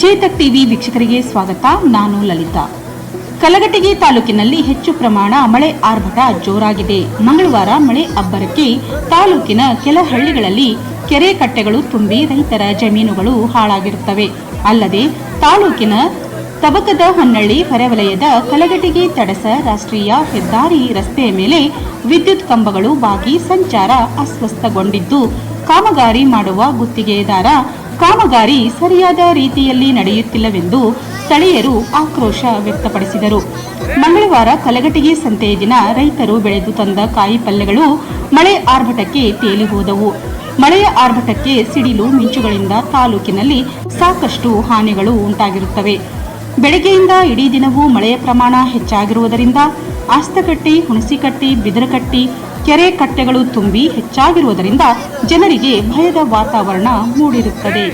Chetak TV ವೀಕ್ಷಕರಿಗೆ ಸ್ವಾಗತ. ನಾನು ಲಲಿತಾ. ಕಲಘಟಗಿ ತಾಲೂಕಿನಲ್ಲಿ ಹೆಚ್ಚು ಪ್ರಮಾಣ ಮಳೆ ಆರ್ಭಟ ಜೋರಾಗಿದೆ. ಮಂಗಳವಾರ ಮಳೆ ಅಬ್ಬರಕ್ಕೆ ತಾಲೂಕಿನ ಕೆಲ ಹಳ್ಳಿಗಳಲ್ಲಿ ಕೆರೆ ಕಟ್ಟೆಗಳು ತುಂಬಿ ರೈತರ ಜಮೀನುಗಳು ಹಾಳಾಗಿರುತ್ತವೆ. ಅಲ್ಲದೆ ತಾಲೂಕಿನ ತಬಕದ ಹೊನ್ನಳ್ಳಿ ಹೊರವಲಯದ ಕಲಘಟಗಿ ತಡಸ ರಾಷ್ಟ್ರೀಯ ಹೆದ್ದಾರಿ ರಸ್ತೆಯ ಮೇಲೆ ವಿದ್ಯುತ್ ಕಂಬಗಳು ಬಾಗಿ ಸಂಚಾರ ಅಸ್ವಸ್ಥಗೊಂಡಿದ್ದು, ಕಾಮಗಾರಿ ಮಾಡುವ ಗುತ್ತಿಗೆದಾರ ಕಾಮಗಾರಿ ಸರಿಯಾದ ರೀತಿಯಲ್ಲಿ ನಡೆಯುತ್ತಿಲ್ಲವೆಂದು ಸ್ಥಳೀಯರು ಆಕ್ರೋಶ ವ್ಯಕ್ತಪಡಿಸಿದರು. ಮಂಗಳವಾರ ಕಲಗಟಗಿ ಸಂತೆಯ ದಿನ ರೈತರು ಬೆಳೆದು ತಂದ ಕಾಯಿ ಪಲ್ಯಗಳು ಮಳೆ ಆರ್ಭಟಕ್ಕೆ ತೇಲಿ ಹೋದವು. ಮಳೆಯ ಆರ್ಭಟಕ್ಕೆ ಸಿಡಿಲು ಮಿಂಚುಗಳಿಂದ ತಾಲೂಕಿನಲ್ಲಿ ಸಾಕಷ್ಟು ಹಾನಿಗಳು ಉಂಟಾಗಿರುತ್ತವೆ. ಬೆಳಗ್ಗೆಯಿಂದ ಇಡೀ ದಿನವೂ ಮಳೆಯ ಪ್ರಮಾಣ ಹೆಚ್ಚಾಗಿರುವುದರಿಂದ ಆಸ್ತಕಟ್ಟಿ, ಹುಣಸಿಕಟ್ಟಿ, ಬಿದರಕಟ್ಟಿ ಕೆರೆ ಕಟ್ಟೆಗಳು ತುಂಬಿ ಹೆಚ್ಚಾಗಿರುವುದರಿಂದ ಜನರಿಗೆ ಭಯದ ವಾತಾವರಣ ಮೂಡಿರುತ್ತದೆ.